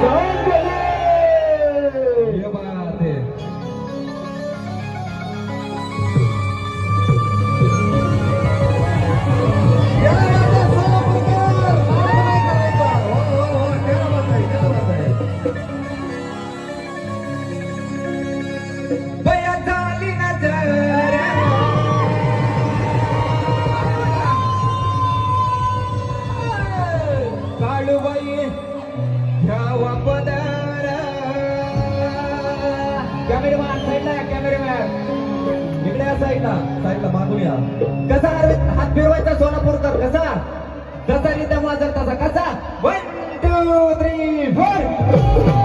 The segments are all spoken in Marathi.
Don't या साईडला साईडला मागून या. कसा अरे हात फिरवायचा सोलापूरकर कसा? जसा रित्या माझा तसा. कसा? One two three four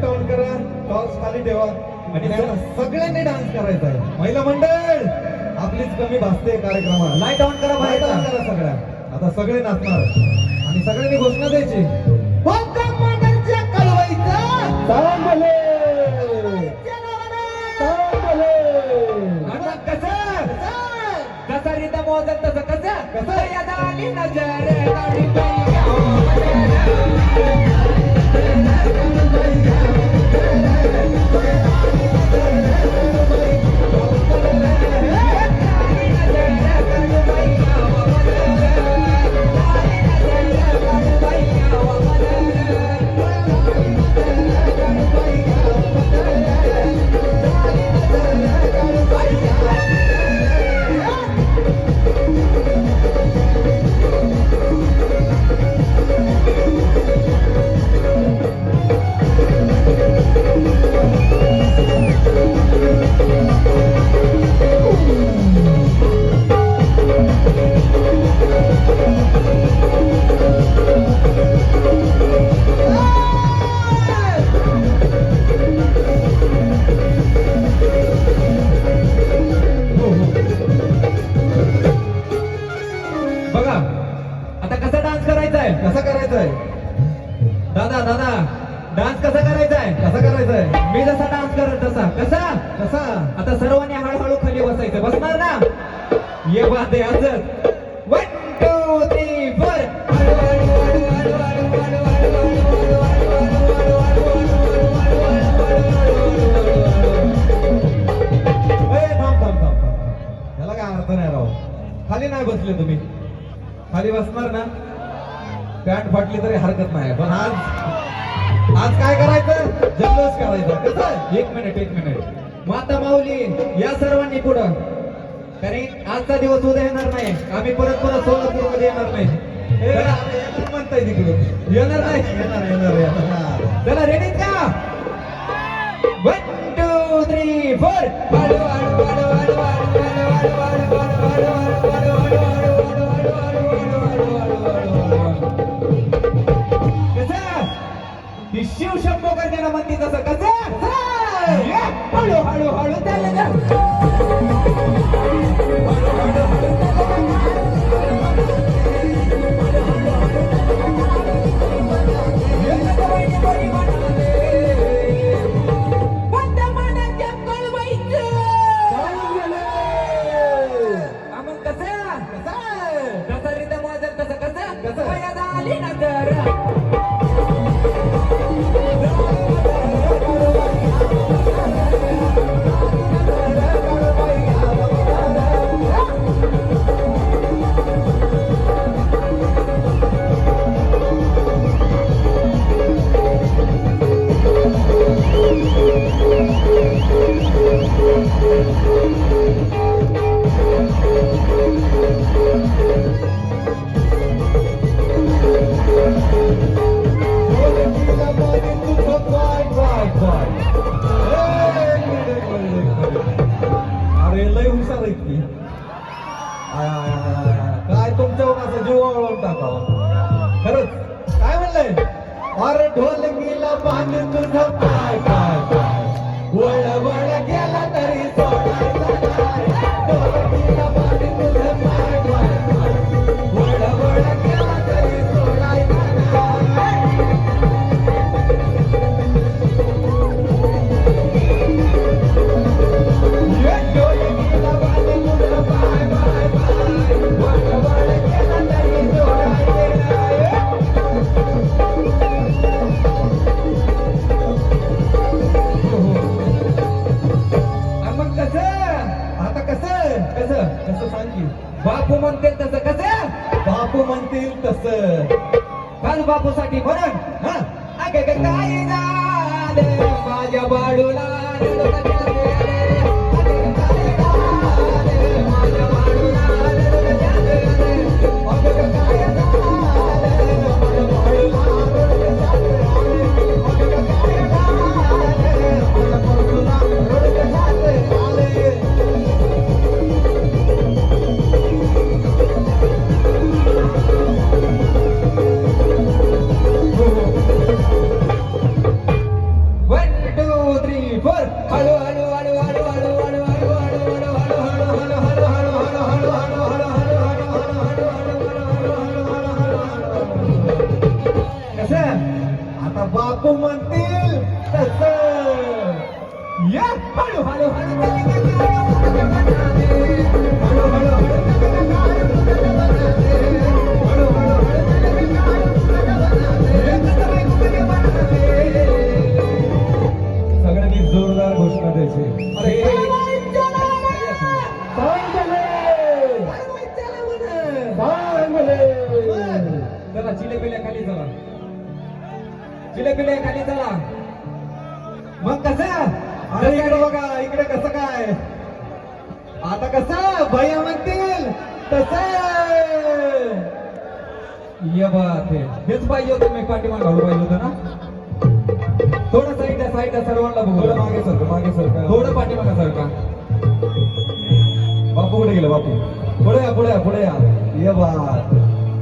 light on करा टॉर्च खाली ठेवा. आणि सगळ्यांनी डान्स करायचा आहे. महिला मंडळ आपलीच कमी भासते कार्यक्रमात. लाइट ऑन करा लाइट ऑन करा सगळ्या. आता सगळे नाचणार. आणि सगळ्यांनी घोषणा द्यायची. कसं? रिदम वाजत तसं कसं? कसं? या झाली नजर असं करायचंय. मी जसा डान्स करत तसा. कसा? कसा आता सर्वांनी हळूहळू खाली बसायचं. बसणार ना? ये वाद आहे वन टू थ्री थांब थांब थांब थांब. त्याला काय अर्थ नाही राव. खाली नाही बसले तुम्ही. खाली बसणार ना? पॅन्ट फाटली तरी हरकत नाही. पण आज आज काय करायचं? जल्लोष करायचा. कसं? एक मिनिट एक मिनिट. माता माऊली या सर्वांनी पुढं. कारण आजचा दिवस उद्या येणार नाही. आम्ही परत परत सोलापूरमध्ये येणार नाही. म्हणताय तिकडून. येणार नाही. येणार येणार येणार. चला रेडीत का? वन टू थ्री फोर मी शिव शब्द करण्याला म्हणते तसं. कसं? हळूहळू हळू ढोल गेला पान तुझा पाय पाय पाय. वळवळ गेला तरी सोडायचा काल बापूसाठी म्हणून हा अगे ग काय झालं माझ्या बाडूला बापू म्हणतील तसं या हळू हळू सगळ्यांनी जोरदार घोषणा द्यायची अरे चला जिलेबिल्या खाली चला जिलेबिल्या खाली चला. मग कसं? अरे इकडे बघा इकडे कसं काय? आता कसं? भैया म्हणतील तसं. ये बात आहे हेच पाहिजे होतं मी पाठीमाग घालू पाहिजे होतं ना? थोडं साईड साईड सर्वांना बघू. थोडं मागे सर मागे सर थोडं पाठीमागा सारखा बापू कुठे गेले बापू? पुढे या पुढे या पुढे या. ये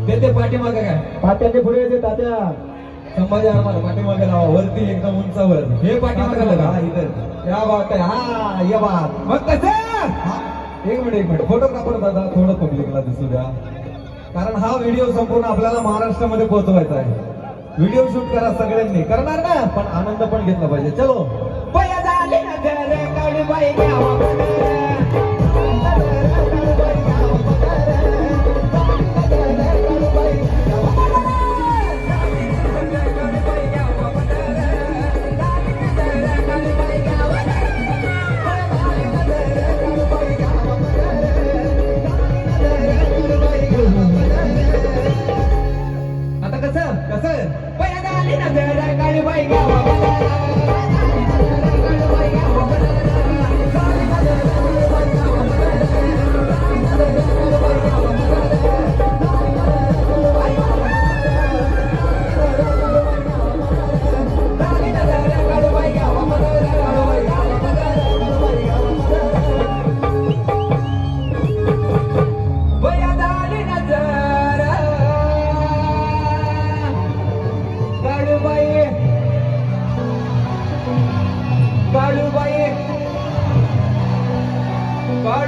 ते ते पाठीमागं काय? तात्याचे पुढे येते तात्या. संभाजी आम्हाला पाठीमागे लावा. वरती एकदम उंचावर. हे पाठीमागे लावा. हा इथं. या बात आहे. हा या बात. मग एक मिनिट एक मिनिट. फोटोग्राफर दादा थोडं पब्लिकला दिसू द्या. कारण हा व्हिडिओ संपूर्ण आपल्याला महाराष्ट्रामध्ये पोहोचवायचा आहे. व्हिडिओ शूट करा सगळ्यांनी. करणार ना? पण आनंद पण घेतला पाहिजे. चलो. आली ना गाडी बाई गावा